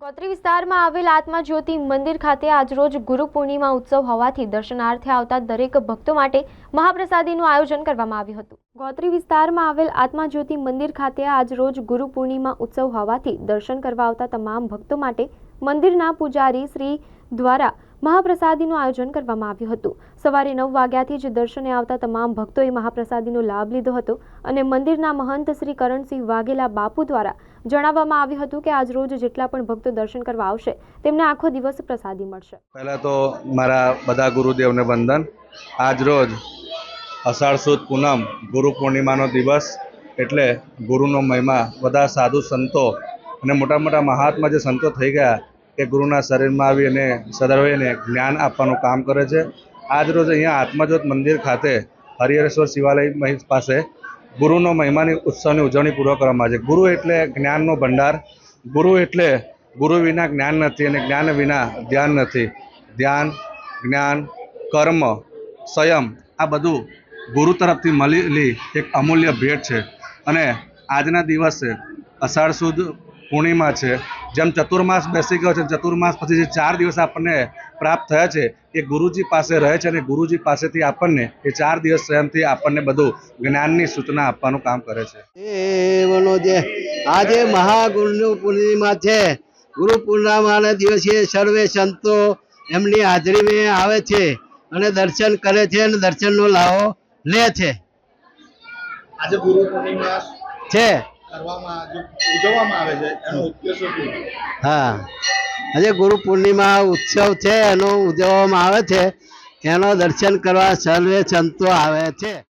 ગોત્રી વિસ્તારમાં આવેલ આત્મા જ્યોતિ મંદિર ખાતે આજરોજ ગુરુ પૂર્ણિમા ઉત્સવ હોવાથી દર્શનાર્થે આવતા દરેક ભક્તો માટે મહાપ્રસાદીનું આયોજન કરવામાં આવ્યું હતું. ગોત્રી વિસ્તારમાં આવેલ આત્મા જ્યોતિ મંદિર ખાતે આજરોજ ગુરુ પૂર્ણિમા ઉત્સવ હોવાથી દર્શન કરવા આવતા તમામ ભક્તો માટે મંદિરના પૂજારી શ્રી દ્વારા મહાપ્રસાદીનું આયોજન કરવામાં આવ્યું હતું. સવારે નવ વાગ્યાથી જ દર્શને આવતા તમામ ભક્તોએ મહાપ્રસાદીનો લાભ લીધો હતો અને મંદિરના મહંત શ્રી કરણસિંહ વાઘેલા બાપુ દ્વારા જણાવવામાં આવ્યું હતું કે આજ રોજ જેટલા પણ ભક્તો દર્શન કરવા આવશે, તેમને આખો દિવસ પ્રસાદી મળશે. પહેલાં તો મારા બધા ગુરુદેવને વંદન. આજ રોજ અષાઢ સુદ પૂનમ ગુરુ પૂર્ણિમાનો દિવસ એટલે ગુરુનો મહિમા. બધા સાધુ સંતો અને મોટા મોટા મહાત્મા જે સંતો થઈ ગયા એ ગુરુના શરીરમાં આવી અને સદર્વેને જ્ઞાન આપવાનું કામ કરે છે. આજ રોજ અહીંયા આત્મજ્યોત મંદિર ખાતે હરિહરેશ્વર શિવાલય પાસે ગુરુનો મહિમાની ઉત્સવની ઉજવણી પૂર્વ કરવામાં આવે છે. ગુરુ એટલે જ્ઞાનનો ભંડાર. ગુરુ એટલે ગુરુ વિના જ્ઞાન નથી અને જ્ઞાન વિના ધ્યાન નથી. ધ્યાન, જ્ઞાન, કર્મ સંયમ આ બધું ગુરુ તરફથી મળેલી એક અમૂલ્ય ભેટ છે. અને આજના દિવસે અષાઢ સુદ પૂર્ણિમા છે. જેમ ચતુર્માસ બેસી ગયો છે ચતુર્માસ પછી જે ચાર દિવસ આપણને પ્રાપ્ત થયા છે એ ગુરુજી પાસે રહે છે અને ગુરુજી પાસેથી આપણને એ ચાર દિવસ સ્વયંથી આપણને બધું જ્ઞાનની સૂચના આપવાનું કામ કરે છે. જે આજે મહાગુરુ પૂર્ણિમા છે ગુરુ પૂર્ણિમાના દિવસે સર્વે સંતો એમની હાજરીમાં આવે છે અને દર્શન કરે છે અને દર્શનનો લાવો લે છે. આજે ગુરુ પૂર્ણિમા છે. હા. આજે ગુરુ પૂર્ણિમા ઉત્સવ છે, એનો ઉજવવામાં આવે છે. એનો દર્શન કરવા સર્વે સંતો આવે છે.